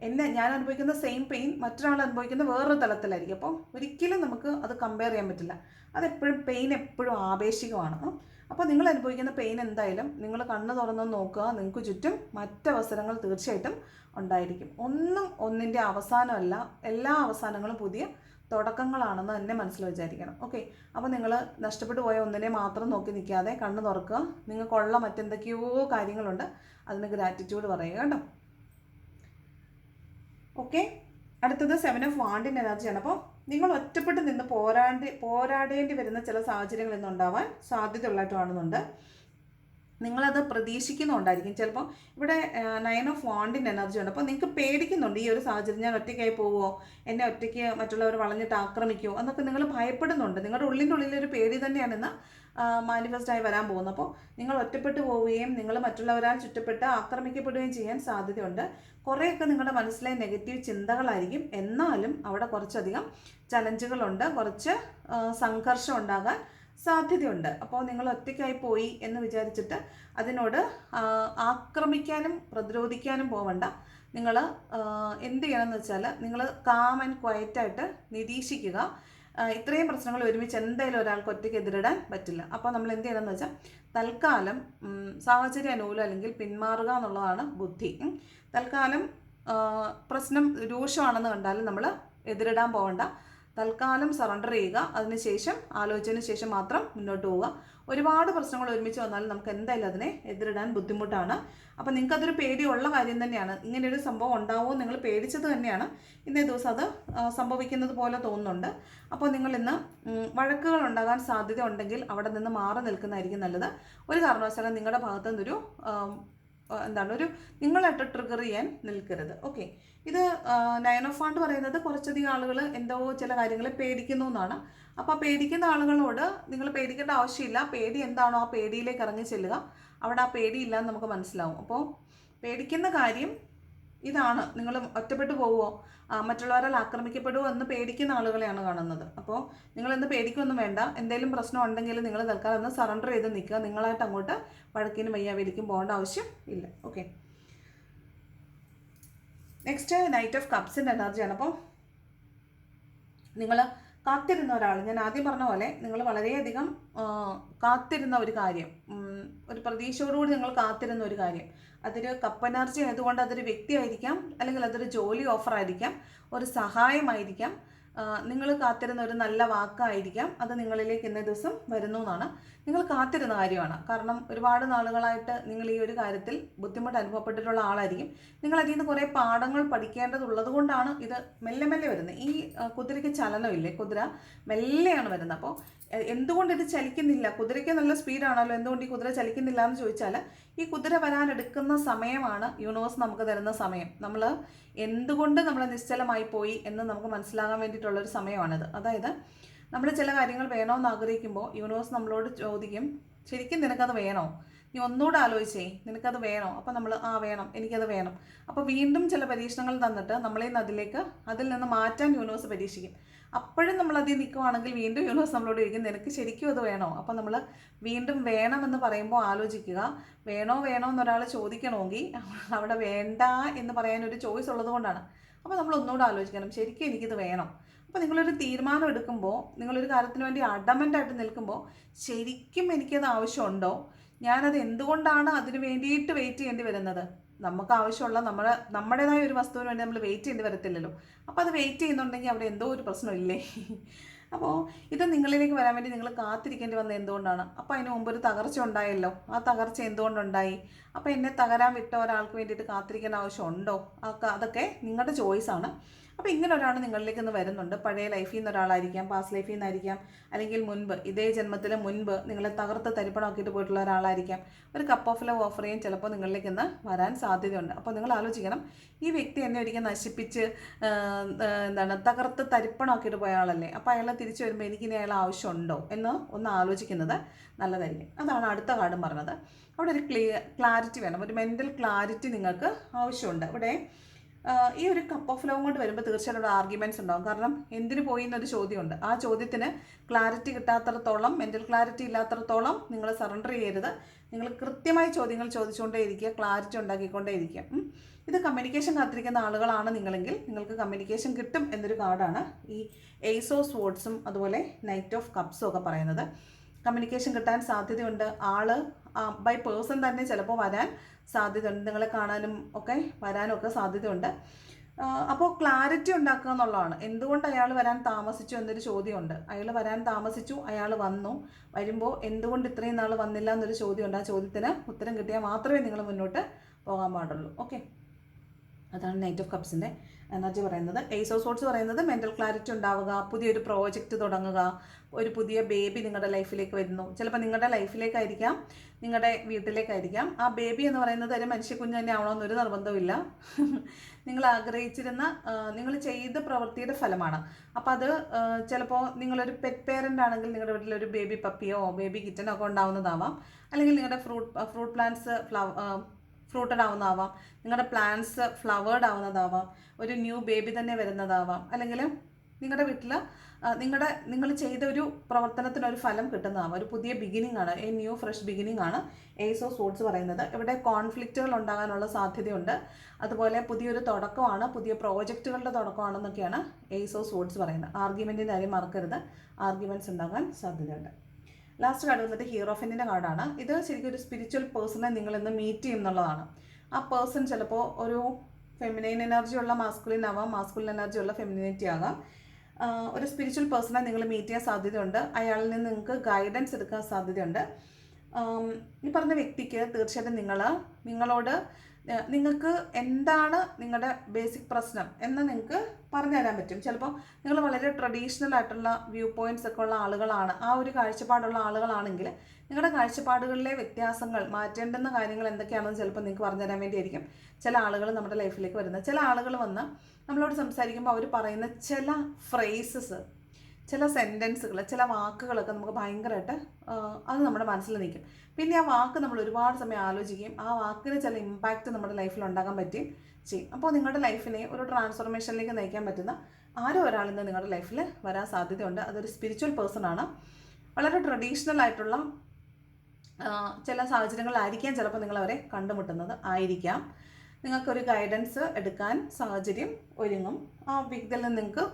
എന്നെ ഞാൻ അനുഭവിക്കുന്ന സെയിം പെയിൻ മറ്റൊരാൾ അനുഭവിക്കുന്ന വേറൊരു തലത്തിലായിരിക്കും. അപ്പോൾ ഒരിക്കലും നമുക്ക് അത് കമ്പയർ ചെയ്യാൻ പറ്റില്ല. അതെപ്പോഴും പെയിൻ എപ്പോഴും ആപേക്ഷികമാണ്. അപ്പോൾ നിങ്ങൾ അനുഭവിക്കുന്ന പെയിൻ എന്തായാലും നിങ്ങൾ കണ്ണ് തുറന്ന് നോക്കുക. നിങ്ങൾക്ക് ചുറ്റും മറ്റവസരങ്ങൾ തീർച്ചയായിട്ടും ഉണ്ടായിരിക്കും. ഒന്നും ഒന്നിന്റെ അവസാനമല്ല എല്ലാ അവസാനങ്ങളും പുതിയ തുടക്കങ്ങളാണെന്ന് തന്നെ മനസ്സിൽ വിചാരിക്കണം. ഓക്കെ അപ്പോൾ നിങ്ങൾ നഷ്ടപ്പെട്ടു പോയ ഒന്നിനെ മാത്രം നോക്കി നിൽക്കാതെ കണ്ണ് തുറക്കുക. നിങ്ങൾക്കുള്ള മറ്റെന്തൊക്കെയോ കാര്യങ്ങളുണ്ട്. അതിന് ഗ്രാറ്റിറ്റ്യൂഡ് പറയുക കേട്ടോ. ഓക്കെ അടുത്തത് സെവൻ ഓഫ് വാണ്ടിന്റെ എനർജിയാണ് അപ്പോൾ നിങ്ങൾ ഒറ്റപ്പെട്ട് നിന്ന് പോരാണ്ടി പോരാടേണ്ടി വരുന്ന ചില സാഹചര്യങ്ങൾ ഇന്നുണ്ടാവാൻ സാധ്യതയുള്ളതായിട്ട് കാണുന്നുണ്ട്. നിങ്ങളത് പ്രതീക്ഷിക്കുന്നുണ്ടായിരിക്കും. ചിലപ്പോൾ ഇവിടെ നയൻ ഓഫ് വാണ്ടിന്റെ എനർജി ഉണ്ട്. അപ്പോൾ നിങ്ങൾക്ക് പേടിക്കുന്നുണ്ട് ഈ ഒരു സാഹചര്യം ഞാൻ ഒറ്റയ്ക്കായി പോവോ? എന്നെ ഒറ്റയ്ക്ക് മറ്റുള്ളവർ വളഞ്ഞിട്ട് ആക്രമിക്കുമോ എന്നൊക്കെ നിങ്ങൾ ഭയപ്പെടുന്നുണ്ട്. നിങ്ങളുടെ ഉള്ളിന്റെ ഒരു പേടി തന്നെയാണ് ഇന്ന് മാനിഫെസ്റ്റായി വരാൻ പോകുന്നത്. അപ്പോൾ നിങ്ങൾ ഒറ്റപ്പെട്ടു പോവുകയും നിങ്ങൾ മറ്റുള്ളവരാൽ ചുറ്റപ്പെട്ട് ആക്രമിക്കപ്പെടുകയും ചെയ്യാൻ സാധ്യതയുണ്ട്. കുറേയൊക്കെ നിങ്ങളുടെ മനസ്സിലെ നെഗറ്റീവ് ചിന്തകളായിരിക്കും. എന്നാലും അവിടെ കുറച്ചധികം ചലഞ്ചുകളുണ്ട് കുറച്ച് സംഘർഷം ഉണ്ടാകാൻ സാധ്യതയുണ്ട്. അപ്പോൾ നിങ്ങൾ ഒറ്റയ്ക്കായി പോയി എന്ന് വിചാരിച്ചിട്ട് അതിനോട് ആക്രമിക്കാനും പ്രതിരോധിക്കാനും പോവണ്ട. നിങ്ങൾ എന്ത് ചെയ്യണമെന്ന് വെച്ചാൽ നിങ്ങൾ കാം ആൻഡ് ക്വയറ്റായിട്ട് നിരീക്ഷിക്കുക. ഇത്രയും പ്രശ്നങ്ങൾ ഒരുമിച്ച് എന്തായാലും ഒരാൾക്ക് ഒറ്റയ്ക്ക് എതിരിടാൻ പറ്റില്ല. അപ്പോൾ നമ്മൾ എന്ത് ചെയ്യണമെന്ന് വെച്ചാൽ തൽക്കാലം സാഹചര്യ അനുകൂലം അല്ലെങ്കിൽ പിന്മാറുക എന്നുള്ളതാണ് ബുദ്ധി. തൽക്കാലം പ്രശ്നം രൂക്ഷമാണെന്ന് കണ്ടാലും നമ്മൾ എതിരിടാൻ പോകണ്ട തൽക്കാലം സറണ്ടർ ചെയ്യുക. അതിനുശേഷം ആലോചിച്ചതിന് ശേഷം മാത്രം മുന്നോട്ട് പോവുക. ഒരുപാട് പ്രശ്നങ്ങൾ ഒരുമിച്ച് വന്നാലും നമുക്ക് എന്തായാലും അതിനെ എതിരിടാൻ ബുദ്ധിമുട്ടാണ്. അപ്പോൾ നിങ്ങൾക്ക് അതൊരു പേടിയുള്ള കാര്യം തന്നെയാണ്. ഇങ്ങനെയൊരു സംഭവം ഉണ്ടാവുമോ നിങ്ങൾ പേടിച്ചത് തന്നെയാണ്. ഇന്നേ ദിവസം അത് സംഭവിക്കുന്നത് പോലെ തോന്നുന്നുണ്ട്. അപ്പോൾ നിങ്ങൾ ഇന്ന് വഴക്കുകൾ ഉണ്ടാകാൻ സാധ്യത ഉണ്ടെങ്കിൽ അവിടെ നിന്ന് മാറി നിൽക്കുന്നതായിരിക്കും നല്ലത്. ഒരു കാരണവശാലും നിങ്ങളുടെ ഭാഗത്തു നിന്നൊരു എന്താണ് ഒരു നിങ്ങളായിട്ട് ട്രിഗർ ചെയ്യാൻ നിൽക്കരുത്. ഓക്കെ ഇത് നയൻ ഓഫ് ആണ്ട് പറയുന്നത് കുറച്ചധികം ആളുകൾ എന്തോ ചില കാര്യങ്ങളെ പേടിക്കുന്നു എന്നാണ്. അപ്പോൾ പേടിക്കുന്ന ആളുകളോട് നിങ്ങൾ പേടിക്കേണ്ട ആവശ്യമില്ല. പേടി എന്താണോ ആ പേടിയിലേക്ക് ഇറങ്ങി ചെല്ലുക. അവിടെ ആ പേടിയില്ല എന്ന് നമുക്ക് മനസ്സിലാവും. അപ്പോൾ പേടിക്കുന്ന കാര്യം ഇതാണ്. നിങ്ങൾ ഒറ്റപ്പെട്ടു പോവുമോ മറ്റുള്ളവരാൽ ആക്രമിക്കപ്പെടുമോ എന്ന് പേടിക്കുന്ന ആളുകളെയാണ് കാണുന്നത്. അപ്പോൾ നിങ്ങൾ എന്ത് പേടിക്കൊന്നും വേണ്ട. എന്തെങ്കിലും പ്രശ്നം ഉണ്ടെങ്കിൽ നിങ്ങൾ തൽക്കാലം ഒന്ന് സറണ്ടർ ചെയ്ത് നിൽക്കുക. നിങ്ങളായിട്ട് അങ്ങോട്ട് വഴക്കിനും വയ്യാവേലിക്കും പോകേണ്ട ആവശ്യം ഇല്ല. ഓക്കെ നെക്സ്റ്റ് നൈറ്റ് ഓഫ് കപ്സിന്റെ എനർജിയാണ് അപ്പോൾ നിങ്ങൾ കാത്തിരുന്ന ഒരാൾ. ഞാൻ ആദ്യം പറഞ്ഞ പോലെ നിങ്ങൾ വളരെയധികം കാത്തിരുന്ന ഒരു കാര്യം. ഒരു പ്രതീക്ഷയോടുകൂടി നിങ്ങൾ കാത്തിരുന്ന ഒരു കാര്യം. അതൊരു കപ്പനർജി ആയതുകൊണ്ട് അതൊരു വ്യക്തിയായിരിക്കാം അല്ലെങ്കിൽ അതൊരു ജോലി ഓഫർ ആയിരിക്കാം ഒരു സഹായമായിരിക്കാം. നിങ്ങൾ കാത്തിരുന്ന ഒരു നല്ല വാക്കായിരിക്കാം. അത് നിങ്ങളിലേക്ക് ഇന്നേ ദിവസം വരുന്നു എന്നാണ്. നിങ്ങൾ കാത്തിരുന്ന കാര്യമാണ്. കാരണം ഒരുപാട് നാളുകളായിട്ട് നിങ്ങൾ ഈ ഒരു കാര്യത്തിൽ ബുദ്ധിമുട്ട് അനുഭവപ്പെട്ടിട്ടുള്ള ആളായിരിക്കും. നിങ്ങൾ അതിൽ നിന്ന് കുറേ പാഠങ്ങൾ പഠിക്കേണ്ടതുള്ളത് കൊണ്ടാണ് ഇത് മെല്ലെ മെല്ലെ വരുന്നത്. ഈ കുതിരയ്ക്ക് ചലനമില്ലേ? കുതിര മെല്ലെയാണ് വരുന്നത്. അപ്പോൾ എന്തുകൊണ്ട് ഇത് ചലിക്കുന്നില്ല? കുതിരയ്ക്ക് നല്ല സ്പീഡാണല്ലോ എന്തുകൊണ്ട് ഈ കുതിര ചലിക്കുന്നില്ല എന്ന് ചോദിച്ചാൽ ഈ കുതിര വരാനെടുക്കുന്ന സമയമാണ് യൂണിവേഴ്സ് നമുക്ക് തരുന്ന സമയം. നമ്മൾ എന്തുകൊണ്ട് നമ്മൾ നിശ്ചലമായി പോയി എന്ന് നമുക്ക് മനസ്സിലാകാൻ വേണ്ടിയിട്ടുള്ളൊരു സമയമാണിത്. അതായത് നമ്മൾ ചില കാര്യങ്ങൾ വേണമെന്ന് ആഗ്രഹിക്കുമ്പോൾ യൂണിവേഴ്സ് നമ്മളോട് ചോദിക്കും ശരിക്കും നിനക്കത് വേണോ? നീ ഒന്നുകൂടെ ആലോചിച്ചേ നിനക്കത് വേണോ? അപ്പോൾ നമ്മൾ ആ വേണം എനിക്കത് വേണം. അപ്പോൾ വീണ്ടും ചില പരീക്ഷണങ്ങൾ തന്നിട്ട് നമ്മളെ അതിലേക്ക് അതിൽ നിന്ന് മാറ്റാൻ യൂണിവേഴ്സ് പരീക്ഷിക്കും. അപ്പോഴും നമ്മൾ അതിൽ നിൽക്കുവാണെങ്കിൽ വീണ്ടും യൂണിവേഴ്സ് നമ്മളോട് ഇരിക്കും നിനക്ക് ശരിക്കും അത് വേണോ? അപ്പോൾ നമ്മൾ വീണ്ടും വേണമെന്ന് പറയുമ്പോൾ ആലോചിക്കുക. വേണോ വേണോ എന്നൊരാൾ ചോദിക്കണമെങ്കിൽ അവിടെ വേണ്ട എന്ന് പറയാൻ ഒരു ചോയ്സ് ഉള്ളത് കൊണ്ടാണ്. അപ്പോൾ നമ്മൾ ഒന്നുകൂടെ ആലോചിക്കണം ശരിക്കും എനിക്കിത് വേണം? അപ്പോൾ നിങ്ങളൊരു തീരുമാനം എടുക്കുമ്പോൾ നിങ്ങളൊരു കാര്യത്തിന് വേണ്ടി അഡമന്റായിട്ട് നിൽക്കുമ്പോൾ ശരിക്കും എനിക്കത് ആവശ്യമുണ്ടോ? ഞാനത് എന്തുകൊണ്ടാണ് അതിന് വേണ്ടിയിട്ട് വെയിറ്റ് ചെയ്യേണ്ടി വരുന്നത്? നമുക്ക് ആവശ്യമുള്ള നമ്മൾ നമ്മുടേതായ ഒരു വസ്തുവിന് വേണ്ടി നമ്മൾ വെയിറ്റ് ചെയ്യേണ്ടി വരത്തില്ലല്ലോ. അപ്പോൾ അത് വെയിറ്റ് ചെയ്യുന്നുണ്ടെങ്കിൽ അവിടെ എന്തോ ഒരു പ്രശ്നമില്ലേ അപ്പോൾ ഇത് നിങ്ങളിലേക്ക് വരാൻ വേണ്ടി നിങ്ങൾ കാത്തിരിക്കേണ്ടി വന്നത് എന്തുകൊണ്ടാണ്? അപ്പോൾ അതിന് മുമ്പ് ഒരു തകർച്ച ഉണ്ടായല്ലോ. ആ തകർച്ച എന്തുകൊണ്ടുണ്ടായി? അപ്പോൾ എന്നെ തകരാൻ വിട്ട ഒരാൾക്ക് വേണ്ടിയിട്ട് കാത്തിരിക്കേണ്ട ആവശ്യമുണ്ടോ അതൊക്കെ നിങ്ങളുടെ ചോയ്സാണ് അപ്പോൾ ഇങ്ങനെ ഒരാൾ നിങ്ങളിലേക്ക് ഒന്ന് വരുന്നുണ്ട്. പഴയ ലൈഫിൽ നിന്ന് ഒരാളായിരിക്കാം പാസ്റ്റ് ലൈഫിൽ നിന്നായിരിക്കാം അല്ലെങ്കിൽ മുൻപ് ഇതേ ജന്മത്തിൽ മുൻപ് നിങ്ങളെ തകർത്ത് തരിപ്പണമാക്കിയിട്ട് പോയിട്ടുള്ള ഒരാളായിരിക്കാം. ഒരു കപ്പ് ഓഫ് ലവ് ഓഫർ ചെയ്യാൻ ചിലപ്പോൾ നിങ്ങളിലേക്ക് ഇന്ന് വരാൻ സാധ്യതയുണ്ട്. അപ്പോൾ നിങ്ങൾ ആലോചിക്കണം ഈ വ്യക്തി എന്നെ ഒരിക്കൽ നശിപ്പിച്ച് എന്താണ് തകർത്ത് തരിപ്പണമാക്കിയിട്ട് പോയ ആളല്ലേ? അപ്പോൾ അയാളെ തിരിച്ചു വരുമ്പോൾ എനിക്കിനി അയാൾ ആവശ്യമുണ്ടോ എന്ന് ഒന്ന് ആലോചിക്കുന്നത് നല്ലതായിരിക്കും. അതാണ് അടുത്ത കാർഡും പറഞ്ഞത്. അവിടെ ഒരു ക്ലിയർ ക്ലാരിറ്റി വേണം. ഒരു മെന്റൽ ക്ലാരിറ്റി നിങ്ങൾക്ക് ആവശ്യമുണ്ട്. ഇവിടെ ഈ ഒരു കപ്പ് ഓഫ് ലവ് കൊണ്ട് വരുമ്പോൾ തീർച്ചയായിട്ടും അവിടെ ആർഗ്യുമെന്റ്സ് ഉണ്ടാവും. കാരണം എന്തിനു പോയി എന്നൊരു ചോദ്യമുണ്ട്. ആ ചോദ്യത്തിന് ക്ലാരിറ്റി കിട്ടാത്തടത്തോളം മെന്റൽ ക്ലാരിറ്റി ഇല്ലാത്തടത്തോളം നിങ്ങൾ സറണ്ടർ ചെയ്യരുത്. നിങ്ങൾ കൃത്യമായി ചോദ്യങ്ങൾ ചോദിച്ചുകൊണ്ടേ ഇരിക്കുക ക്ലാരിറ്റി ഉണ്ടാക്കിക്കൊണ്ടേ ഇരിക്കുക ഇത് കമ്മ്യൂണിക്കേഷൻ കാത്തിരിക്കുന്ന ആളുകളാണ് നിങ്ങളെങ്കിൽ നിങ്ങൾക്ക് കമ്മ്യൂണിക്കേഷൻ കിട്ടും എന്നൊരു കാർഡാണ് ഈ എയ്സ് സ്പോർട്സും അതുപോലെ നൈറ്റ് ഓഫ് കപ്സും ഒക്കെ പറയുന്നത്. കമ്മ്യൂണിക്കേഷൻ കിട്ടാൻ സാധ്യതയുണ്ട്. ആൾ ബൈ പേഴ്സൺ തന്നെ ചിലപ്പോൾ വരാൻ സാധ്യതയുണ്ട്. നിങ്ങളെ കാണാനും ഒക്കെ വരാനും ഒക്കെ സാധ്യതയുണ്ട്. അപ്പോൾ ക്ലാരിറ്റി ഉണ്ടാക്കുക എന്നുള്ളതാണ്. എന്തുകൊണ്ട് അയാൾ വരാൻ താമസിച്ചു എന്നൊരു ചോദ്യമുണ്ട്. അയാൾ വരാൻ താമസിച്ചു അയാൾ വന്നു. വരുമ്പോൾ എന്തുകൊണ്ട് ഇത്രയും നാൾ വന്നില്ല എന്നൊരു ചോദ്യമുണ്ട്. ആ ചോദ്യത്തിന് ഉത്തരം കിട്ടിയാൽ മാത്രമേ നിങ്ങൾ മുന്നോട്ട് പോകാൻ പാടുള്ളൂ. ഓക്കെ അതാണ് നൈറ്റ് ഓഫ് കപ്സിന്റെ എനർജി പറയുന്നത്. ഏസ് ഓഫ് സോട്ട്സ് പറയുന്നത് മെന്റൽ ക്ലാരിറ്റി ഉണ്ടാവുക പുതിയൊരു പ്രോജക്റ്റ് തുടങ്ങുക ഒരു പുതിയ ബേബി നിങ്ങളുടെ ലൈഫിലേക്ക് വരുന്നു. ചിലപ്പോൾ നിങ്ങളുടെ ലൈഫിലേക്കായിരിക്കാം നിങ്ങളുടെ വീട്ടിലേക്കായിരിക്കാം. ആ ബേബി എന്ന് പറയുന്നത് ഒരു മനുഷ്യക്കുഞ്ഞ് തന്നെ ആവണമെന്നൊരു നിർബന്ധമില്ല നിങ്ങൾ ആഗ്രഹിച്ചിരുന്ന നിങ്ങൾ ചെയ്ത പ്രവൃത്തിയുടെ ഫലമാണ്. അപ്പോൾ അത് ചിലപ്പോൾ നിങ്ങളൊരു പെറ്റ് പേരന്റ് ആണെങ്കിൽ നിങ്ങളുടെ വീട്ടിൽ ഒരു ബേബി പപ്പിയോ ബേബി കിറ്റനോ ഒക്കെ ഉണ്ടാവുന്നതാവാം. അല്ലെങ്കിൽ നിങ്ങളുടെ fruit fruit plants flower fruited ആവുന്നതാവാം. നിങ്ങളുടെ പ്ലാന്റ്സ് ഫ്ലവേർഡ് ആവുന്നതാവാം. ഒരു ന്യൂ ബേബി തന്നെ വരുന്നതാവാം. അല്ലെങ്കിൽ നിങ്ങളുടെ വീട്ടിൽ നിങ്ങളുടെ നിങ്ങൾ ചെയ്ത ഒരു പ്രവർത്തനത്തിന് ഒരു ഫലം കിട്ടുന്നതാവാം. ഒരു പുതിയ ബിഗിനിങ് ആണ്. എ ന്യൂ ഫ്രഷ് ബിഗിനിങ് ആണ്. ഏസ് ഓഫ് സോട്സ് പറയുന്നത്. ഇവിടെ കോൺഫ്ലിക്റ്റുകൾ ഉണ്ടാകാനുള്ള സാധ്യതയുണ്ട്. അതുപോലെ പുതിയൊരു തുടക്കമാണ്. പുതിയ പ്രോജക്റ്റുകളുടെ തുടക്കമാണെന്നൊക്കെയാണ് ഏസ് ഓഫ് സോട്സ് പറയുന്നത്. ആർഗ്യുമെന്റിന്റെ കാര്യം മറക്കരുത്. ആർഗ്യുമെന്റ്സ് ഉണ്ടാകാൻ സാധ്യതയുണ്ട്. ലാസ്റ്റ് കാർഡ് വന്നിട്ട് ഹീറോഫിന്റെ കാർഡാണ് ഇത് ശരിക്കും ഒരു സ്പിരിച്വൽ പേഴ്സണെ നിങ്ങൾ ഇന്ന് മീറ്റ് ചെയ്യും എന്നുള്ളതാണ്. ആ പേഴ്സൺ ചിലപ്പോൾ ഒരു ഫെമിനൈൻ എനർജി ഉള്ള മാസ്കുലിൻ ആവാം മാസ്കുലിൻ എനർജി ഉള്ള ഫെമിനിറ്റി ആകാം. ഒരു സ്പിരിച്വൽ പേഴ്സണെ നിങ്ങൾ മീറ്റ് ചെയ്യാൻ സാധ്യതയുണ്ട്. അയാളിൽ നിന്ന് നിങ്ങൾക്ക് ഗൈഡൻസ് എടുക്കാൻ സാധ്യതയുണ്ട്. ഈ പറഞ്ഞ വ്യക്തിക്ക് തീർച്ചയായിട്ടും നിങ്ങൾ നിങ്ങളോട് നിങ്ങൾക്ക് എന്താണ് നിങ്ങളുടെ ബേസിക് പ്രശ്നം എന്ന് നിങ്ങൾക്ക് പറഞ്ഞു തരാൻ പറ്റും. ചിലപ്പോൾ നിങ്ങൾ വളരെ ട്രഡീഷണൽ ആയിട്ടുള്ള വ്യൂ പോയിന്റ്സ് ഒക്കെ ഉള്ള ആളുകളാണ്. ആ ഒരു കാഴ്ചപ്പാടുള്ള ആളുകളാണെങ്കിൽ നിങ്ങളുടെ കാഴ്ചപ്പാടുകളിലെ വ്യത്യാസങ്ങൾ മാറ്റേണ്ടുന്ന കാര്യങ്ങൾ എന്തൊക്കെയാണെന്ന് ചിലപ്പോൾ നിങ്ങൾക്ക് പറഞ്ഞു തരാൻ വേണ്ടിയായിരിക്കും. ചില ആളുകൾ നമ്മുടെ ലൈഫിലേക്ക് വരുന്നത്. ചില ആളുകൾ വന്ന് നമ്മളോട് സംസാരിക്കുമ്പോൾ അവർ പറയുന്ന ചില ഫ്രേസസ് ചില സെന്റൻസുകൾ ചില വാക്കുകളൊക്കെ നമുക്ക് ഭയങ്കരമായിട്ട് അത് നമ്മുടെ മനസ്സിൽ നിൽക്കും. പിന്നെ ആ വാക്ക് നമ്മൾ ഒരുപാട് സമയം ആലോചിക്കുകയും ആ വാക്കിന് ചില ഇമ്പാക്റ്റ് നമ്മുടെ ലൈഫിൽ ഉണ്ടാക്കാൻ പറ്റുകയും ചെയ്യും. അപ്പോൾ നിങ്ങളുടെ ലൈഫിനെ ഒരു ട്രാൻസ്ഫോർമേഷനിലേക്ക് നയിക്കാൻ പറ്റുന്ന ആരോ ഒരാൾ ഇന്ന് നിങ്ങളുടെ ലൈഫിൽ വരാൻ സാധ്യതയുണ്ട്. അതൊരു സ്പിരിച്വൽ പേഴ്സൺ ആണ്. വളരെ ട്രഡീഷണൽ ആയിട്ടുള്ള ചില സാഹചര്യങ്ങളിലായിരിക്കാം ചിലപ്പോൾ നിങ്ങളവരെ കണ്ടുമുട്ടുന്നത്. ആയിരിക്കാം. നിങ്ങൾക്കൊരു ഗൈഡൻസ് എടുക്കാൻ സാഹചര്യം ഒരുങ്ങും. ആ വ്യക്തിയിൽ നിന്ന് നിങ്ങൾക്ക്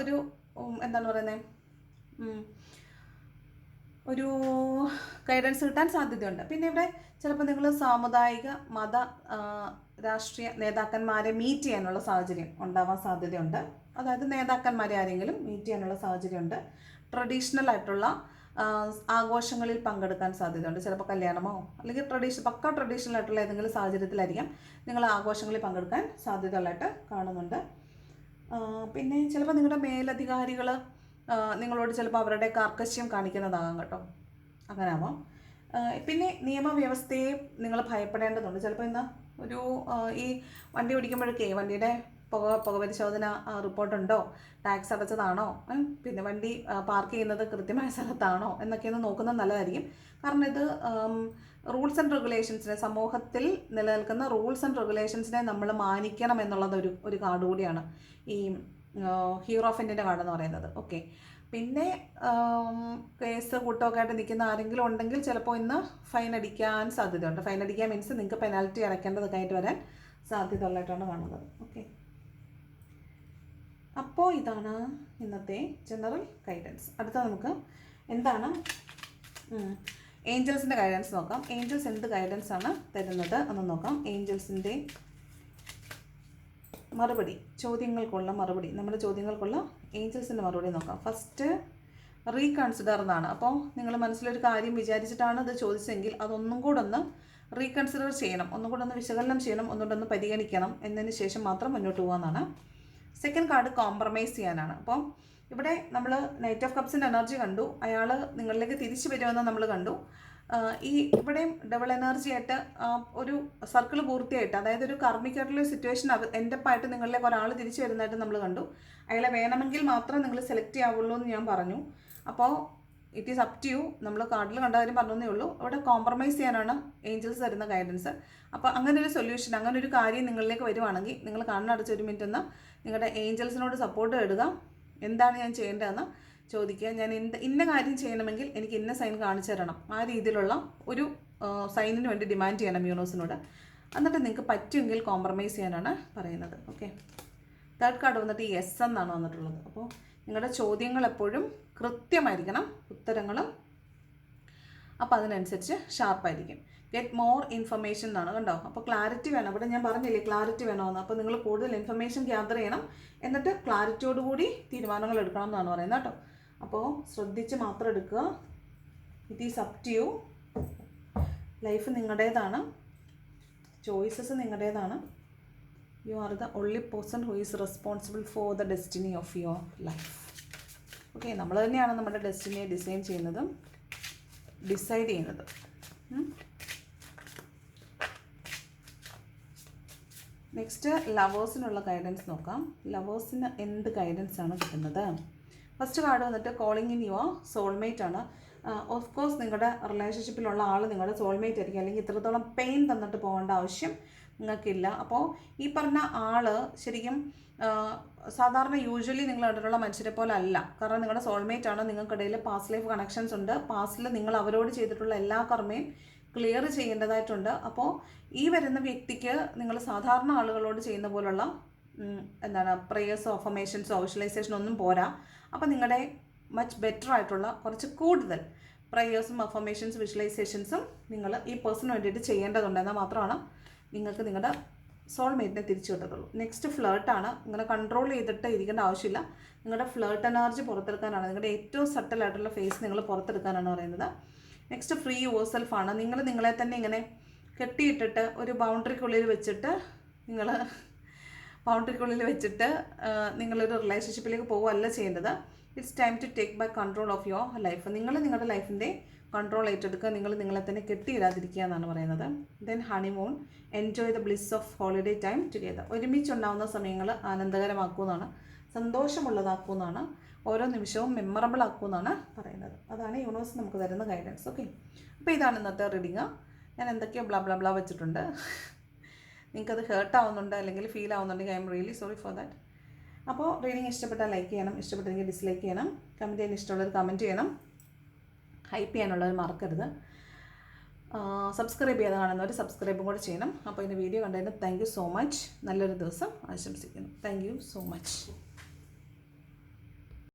ഒരു എന്താണ് പറയുന്നത് ഒരു ഗൈഡൻസ് കിട്ടാൻ സാധ്യതയുണ്ട്. പിന്നെ ഇവിടെ ചിലപ്പോൾ നിങ്ങൾ സാമുദായിക മത രാഷ്ട്രീയ നേതാക്കന്മാരെ മീറ്റ് ചെയ്യാനുള്ള സാഹചര്യം ഉണ്ടാവാൻ സാധ്യതയുണ്ട്. അതായത് നേതാക്കന്മാരെ ആരെങ്കിലും മീറ്റ് ചെയ്യാനുള്ള സാഹചര്യമുണ്ട്. ട്രഡീഷണൽ ആയിട്ടുള്ള ആഘോഷങ്ങളിൽ പങ്കെടുക്കാൻ സാധ്യതയുണ്ട്. ചിലപ്പോൾ കല്യാണമോ അല്ലെങ്കിൽ ട്രഡീഷൻ പക്ക ട്രഡീഷണൽ ആയിട്ടുള്ള ഏതെങ്കിലും സാഹചര്യത്തിലായിരിക്കാം നിങ്ങൾ ആഘോഷങ്ങളിൽ പങ്കെടുക്കാൻ സാധ്യതകളായിട്ട് കാണുന്നുണ്ട്. പിന്നെ ചിലപ്പോൾ നിങ്ങളുടെ മേലധികാരികൾ നിങ്ങളോട് ചിലപ്പോൾ അവരുടെ കാർക്കശ്യം കാണിക്കുന്നതാകാം കേട്ടോ. അങ്ങനെ ആവാം പിന്നെ നിയമവ്യവസ്ഥയെ നിങ്ങൾ ഭയപ്പെടേണ്ടതുണ്ട്. ചിലപ്പോൾ ഇന്ന് ഒരു ഈ വണ്ടി ഓടിക്കുമ്പോഴൊക്കെ വണ്ടിയുടെ പുക പുകപരിശോധന റിപ്പോർട്ടുണ്ടോ? ടാക്സ് അടച്ചതാണോ? പിന്നെ വണ്ടി പാർക്ക് ചെയ്യുന്നത് കൃത്യമായ സ്ഥലത്താണോ? എന്നൊക്കെ ഒന്ന് നോക്കുന്നത് നല്ലതായിരിക്കും. കാരണം ഇത് റൂൾസ് ആൻഡ് റെഗുലേഷൻസിനെ സമൂഹത്തിൽ നിലനിൽക്കുന്ന റൂൾസ് ആൻഡ് റെഗുലേഷൻസിനെ നമ്മൾ മാനിക്കണം എന്നുള്ളത് ഒരു ഒരു കാർഡ് കൂടിയാണ്. ഈ ഹീറോ ഇന്ത്യന്റെ കാർഡ് എന്ന് പറയുന്നത്. ഓക്കെ പിന്നെ കേസ് കൂട്ടമൊക്കെ ആയിട്ട് നിൽക്കുന്ന ആരെങ്കിലും ഉണ്ടെങ്കിൽ ചിലപ്പോൾ ഇന്ന് ഫൈൻ അടിക്കാൻ സാധ്യതയുണ്ട്. ഫൈൻ അടിക്കാൻ മീൻസ് നിങ്ങൾക്ക് പെനാൽറ്റി അടയ്ക്കേണ്ടതൊക്കെ ആയിട്ട് വരാൻ സാധ്യത ഉള്ളതായിട്ടാണ് കാണുന്നത്. ഓക്കെ അപ്പോൾ ഇതാണ് ഇന്നത്തെ ജനറൽ ഗൈഡൻസ് അടുത്ത നമുക്ക് എന്താണ് ഏഞ്ചൽസിന്റെ ഗൈഡൻസ് നോക്കാം. ഏഞ്ചൽസ് എന്ത് ഗൈഡൻസ് ആണ് തരുന്നത് എന്ന് നോക്കാം. ഏഞ്ചൽസിന്റെ മറുപടി ചോദ്യങ്ങൾക്കുള്ള മറുപടി. നമ്മുടെ ചോദ്യങ്ങൾക്കുള്ള ഏഞ്ചൽസിന്റെ മറുപടി നോക്കാം. ഫസ്റ്റ് റീകൺസിഡർ എന്നാണ്. അപ്പോൾ നിങ്ങൾ മനസ്സിലൊരു കാര്യം വിചാരിച്ചിട്ടാണ് ഇത് ചോദിച്ചെങ്കിൽ അതൊന്നും കൂടെ ഒന്ന് റീകൺസിഡർ ചെയ്യണം. ഒന്നും കൂടെ ഒന്ന് വിശകലനം ചെയ്യണം. ഒന്നുകൂടെ ഒന്ന് പരിഗണിക്കണം. എന്നതിന് ശേഷം മാത്രം മുന്നോട്ട് പോകാമെന്നാണ് സെക്കൻഡ് കാർഡ് കോംപ്രമൈസ് ചെയ്യാനാണ്. അപ്പോൾ ഇവിടെ നമ്മൾ നൈറ്റ് ഓഫ് കപ്സിന്റെ എനർജി കണ്ടു. അയാൾ നിങ്ങളിലേക്ക് തിരിച്ചു വരുമെന്ന് നമ്മൾ കണ്ടു. ഈ ഇവിടെയും ഡബിൾ എനർജി ആയിട്ട് ഒരു സർക്കിൾ പൂർത്തിയായിട്ട് അതായത് ഒരു കർമ്മിക്കായിട്ടുള്ള സിറ്റുവേഷൻ എന്റെപ്പായിട്ട് നിങ്ങളിലേക്ക് ഒരാൾ തിരിച്ചു വരുന്നതായിട്ട് നമ്മൾ കണ്ടു. അയാളെ വേണമെങ്കിൽ മാത്രം നിങ്ങൾ സെലക്ട് ചെയ്യാവുള്ളൂ എന്ന് ഞാൻ പറഞ്ഞു. അപ്പോൾ it is up to you നമ്മൾ കാർഡിൽ കണ്ട കാര്യം പറഞ്ഞതേ ഉള്ളൂ. അവിടെ കോംപ്രമൈസ് ചെയ്യാനാണ് ഏഞ്ചൽസ് തരുന്ന ഗൈഡൻസ് അപ്പോൾ അങ്ങനെ ഒരു സൊല്യൂഷൻ അങ്ങനെ ഒരു കാര്യം നിങ്ങളിലേക്ക് വരുവാണെങ്കിൽ നിങ്ങൾ കണ്ണടച്ച് ഒരു മിനിറ്റ് ഒന്ന് നിങ്ങളുടെ ഏഞ്ചൽസിനോട് സപ്പോർട്ട് ഇടുക. എന്താണ് ഞാൻ ചെയ്യേണ്ടതെന്ന് ചോദിക്കുക. ഞാൻ എന്ത് ഇന്ന കാര്യം ചെയ്യണമെങ്കിൽ എനിക്ക് ഇന്ന സൈൻ കാണിച്ചു തരണം. ആ രീതിയിലുള്ള ഒരു സൈനിന് വേണ്ടി ഡിമാൻഡ് ചെയ്യണം യൂണോസിനോട്. എന്നിട്ട് നിങ്ങൾക്ക് പറ്റുമെങ്കിൽ കോംപ്രമൈസ് ചെയ്യാനാണ് പറയുന്നത്. ഓക്കെ. തേർഡ് കാർഡ് വന്നിട്ട് എസ് എന്നാണ് വന്നിട്ടുള്ളത്. അപ്പോൾ നിങ്ങളുടെ ചോദ്യങ്ങൾ എപ്പോഴും കൃത്യമായിരിക്കണം. ഉത്തരങ്ങളും അപ്പോൾ അതിനനുസരിച്ച് ഷാർപ്പായിരിക്കും ഗെറ്റ് മോർ ഇൻഫർമേഷൻ എന്നാണ് കണ്ടോ? അപ്പോൾ ക്ലാരിറ്റി വേണം. ഇവിടെ ഞാൻ പറഞ്ഞില്ലേ ക്ലാരിറ്റി വേണമെന്ന് അപ്പോൾ നിങ്ങൾ കൂടുതൽ ഇൻഫർമേഷൻ ഗ്യാദർ ചെയ്യണം. എന്നിട്ട് ക്ലാരിറ്റിയോടുകൂടി തീരുമാനങ്ങൾ എടുക്കണം എന്നാണ് പറയുന്നത് കേട്ടോ. അപ്പോൾ ശ്രദ്ധിച്ച് മാത്രം എടുക്കുക. It is up to you life നിങ്ങളുടേതാണ്. Choices നിങ്ങളുടേതാണ്. You are the only person who is responsible for the destiny of your life okay നമ്മൾ തന്നെയാണ് നമ്മുടെ ഡെസ്റ്റിനിയെ ഡിസൈൻ ചെയ്യുന്നതും ഡിസൈഡ് ചെയ്യുന്നത്. നെക്സ്റ്റ് ലവേഴ്സിനുള്ള ഗൈഡൻസ് നോക്കാം. ലവേഴ്സിന് എന്ത് ഗൈഡൻസ് ആണ് കിട്ടുന്നത്? ഫസ്റ്റ് കാർഡ് വന്നിട്ട് കോളിംഗ് ഇൻ യുവർ സോൾമേറ്റ് ആണ്. ഓഫ് കോഴ്സ് നിങ്ങളുടെ റിലേഷൻഷിപ്പിലുള്ള ആൾ നിങ്ങളുടെ സോൾമേറ്റ് ആയിരിക്കും. അല്ലെങ്കിൽ ഇത്രത്തോളം പെയിൻ തന്നിട്ട് പോകേണ്ട ആവശ്യം നിങ്ങൾക്കില്ല. അപ്പോൾ ഈ പറഞ്ഞ ആൾ ശരിക്കും സാധാരണ യൂഷ്വലി നിങ്ങൾ കണ്ടിട്ടുള്ള മനുഷ്യരെ പോലെ അല്ല. കാരണം നിങ്ങളുടെ സോൾമേറ്റ് ആണ്. നിങ്ങൾക്കിടയിൽ പാസ്റ്റ് ലൈഫ് കണക്ഷൻസ് ഉണ്ട്. പാസ്റ്റിൽ നിങ്ങൾ അവരോട് ചെയ്തിട്ടുള്ള എല്ലാ കർമ്മയും ക്ലിയർ ചെയ്യേണ്ടതായിട്ടുണ്ട്. അപ്പോൾ ഈ വരുന്ന വ്യക്തിക്ക് നിങ്ങൾ സാധാരണ ആളുകളോട് ചെയ്യുന്ന പോലുള്ള എന്താണ് പ്രേയേഴ്സോ അഫർമേഷൻസോ വിഷ്വലൈസേഷനോ ഒന്നും പോരാ. അപ്പോൾ നിങ്ങളുടെ മച്ച് ബെറ്റർ ആയിട്ടുള്ള കുറച്ച് കൂടുതൽ പ്രേയേഴ്സും അഫർമേഷൻസ് വിഷ്വലൈസേഷൻസും നിങ്ങൾ ഈ പേഴ്സണിന് വേണ്ടിയിട്ട് ചെയ്യേണ്ടതുണ്ട് എന്നാൽ മാത്രമാണ് നിങ്ങൾക്ക് നിങ്ങളുടെ സോൾമേറ്റിനെ തിരിച്ചു കിട്ടത്തുള്ളൂ. നെക്സ്റ്റ് ഫ്ലേർട്ടാണ് ഇങ്ങനെ കൺട്രോൾ ചെയ്തിട്ട് ഇരിക്കേണ്ട ആവശ്യമില്ല. നിങ്ങളുടെ ഫ്ലേർട്ട് എനർജി പുറത്തെടുക്കാനാണ്. നിങ്ങളുടെ ഏറ്റവും സട്ടലായിട്ടുള്ള ഫേസ് നിങ്ങൾ പുറത്തെടുക്കാനാണ് പറയുന്നത്. നെക്സ്റ്റ് ഫ്രീ യുവർ സെൽഫാണ് നിങ്ങൾ നിങ്ങളെ തന്നെ ഇങ്ങനെ കെട്ടിയിട്ടിട്ട് ഒരു ബൗണ്ടറിക്കുള്ളിൽ വെച്ചിട്ട് നിങ്ങൾ ബൗണ്ടറിക്കുള്ളിൽ വെച്ചിട്ട് നിങ്ങളൊരു റിലേഷൻഷിപ്പിലേക്ക് പോവുകയല്ല ചെയ്യേണ്ടത് it's time to take by control of your life നിങ്ങൾ നിങ്ങളുടെ ലൈഫിന്റെ കൺട്രോൾ ഏറ്റെടുക്കുക. നിങ്ങൾ നിങ്ങളെ തന്നെ കെട്ടിയിടാതിരിക്കുക എന്നാണ് പറയുന്നത്. Then honeymoon enjoy the bliss of holiday time together ഒരുമിച്ചുണ്ടാവുന്ന സമയങ്ങൾ ആനന്ദകരമാക്കുമെന്നാണ് സന്തോഷമുള്ളതാക്കുമെന്നാണ് ഓരോ നിമിഷവും മെമ്മറബിൾ ആക്കുമെന്നാണ് പറയുന്നത്. അതാണ് യൂണിവേഴ്സ് നമുക്ക് തരുന്ന ഗൈഡൻസ് ഓക്കെ അപ്പോൾ ഇതാണ് ഇന്നത്തെ റീഡിങ് ഞാൻ എന്തൊക്കെയോ ബ്ലാ ബ്ലാ ബ്ലാ വെച്ചിട്ടുണ്ട്. നിങ്ങൾക്കത് ഹേർട്ട് ആവുന്നുണ്ട് അല്ലെങ്കിൽ feel ആവുന്നുണ്ടെങ്കിൽ I am really sorry for that അപ്പോൾ റീഡിങ് ഇഷ്ടപ്പെട്ടാൽ ലൈക്ക് ചെയ്യണം ഇഷ്ടപ്പെട്ടെങ്കിൽ ഡിസ്ലൈക്ക് ചെയ്യണം കമന്റ് ചെയ്യാൻ ഇഷ്ടമുള്ളത് കമന്റ് ചെയ്യണം. ഹൈപ്പ് ചെയ്യാനുള്ളവർ മറക്കരുത്. സബ്സ്ക്രൈബ് ചെയ്യാതെ കാണുന്നവർ സബ്സ്ക്രൈബും കൂടെ ചെയ്യണം. അപ്പോൾ ഇതിന്റെ വീഡിയോ കണ്ടതിന് താങ്ക് സോ മച്ച് നല്ലൊരു ദിവസം ആശംസിക്കുന്നു. Thank so much